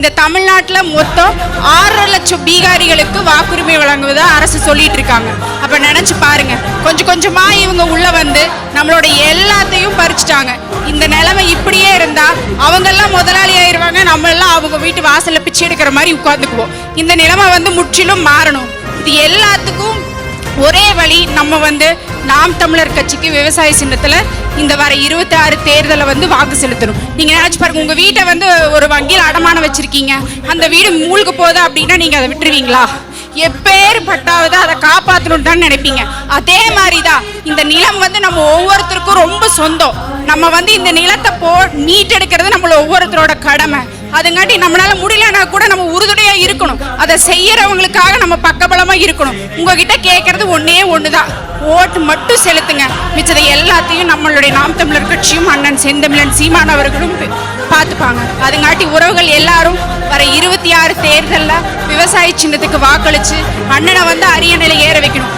இந்த தமிழ்நாட்டில் மொத்தம் ஆறரை லட்சம் பீகாரிகளுக்கு வாக்குரிமை வழங்குவதா அரசு சொல்லிட்டு இருக்காங்க. அப்போ நினச்சி பாருங்க. கொஞ்சம் கொஞ்சமாக இவங்க உள்ளே வந்து நம்மளோட எல்லாத்தையும் பறிச்சுட்டாங்க. இந்த நிலைமை இப்படியே இருந்தால் அவங்கெல்லாம் முதலாளி ஆயிடுவாங்க நம்மளெல்லாம் அவங்க வீட்டு வாசலில் பிச்சை எடுக்கிற மாதிரி உட்காந்துக்குவோம் இந்த நிலைமை வந்து முற்றிலும் மாறணும். இது எல்லாத்துக்கும் ஒரே நம்ம வந்து நாம் தமிழர் கட்சிக்கு விவசாய சின்னத்துல இந்த வர இருபத்தி ஆறு தேர்தலை வந்து வாக்கு செலுத்தணும். நீங்க நினைச்சு பாருங்க உங்க வீட்டை வந்து ஒரு வங்கியில் அடமானம் வச்சிருக்கீங்க. அந்த வீடு மூழ்க போகுது அப்படின்னா நீங்க அதை விட்டுருவீங்களா? எப்பேர் பட்டாவது அதை காப்பாற்றணும் தான் நினைப்பீங்க. அதே மாதிரி தான் இந்த நிலம் வந்து நம்ம ஒவ்வொருத்தருக்கும் ரொம்ப சொந்தம். நம்ம வந்து இந்த நிலத்தை போ மீட்டெடுக்கிறது நம்மள ஒவ்வொருத்தரோட கடமை. அதுங்காட்டி நம்மளால முடியலன்னா கூட நம்ம அதை செய்யறவங்களுக்காக நம்ம பக்கபலமா இருக்கணும். உங்ககிட்ட கேட்கறது ஒன்னே ஒண்ணுதான். ஓட்டு மட்டும் செலுத்துங்க. மிச்சதை எல்லாத்தையும் நம்மளுடைய நாம் தமிழர் கட்சியும் அண்ணன் செந்தமிழன் சீமான் அவர்களும் பார்த்துப்பாங்க. அதுங்காட்டி உறவுகள் எல்லாரும் வர இருபத்தி ஆறு தேர்தலில் விவசாய சின்னத்துக்கு வாக்களிச்சு அண்ணனை வந்து அரியணையில் ஏற வைக்கணும்.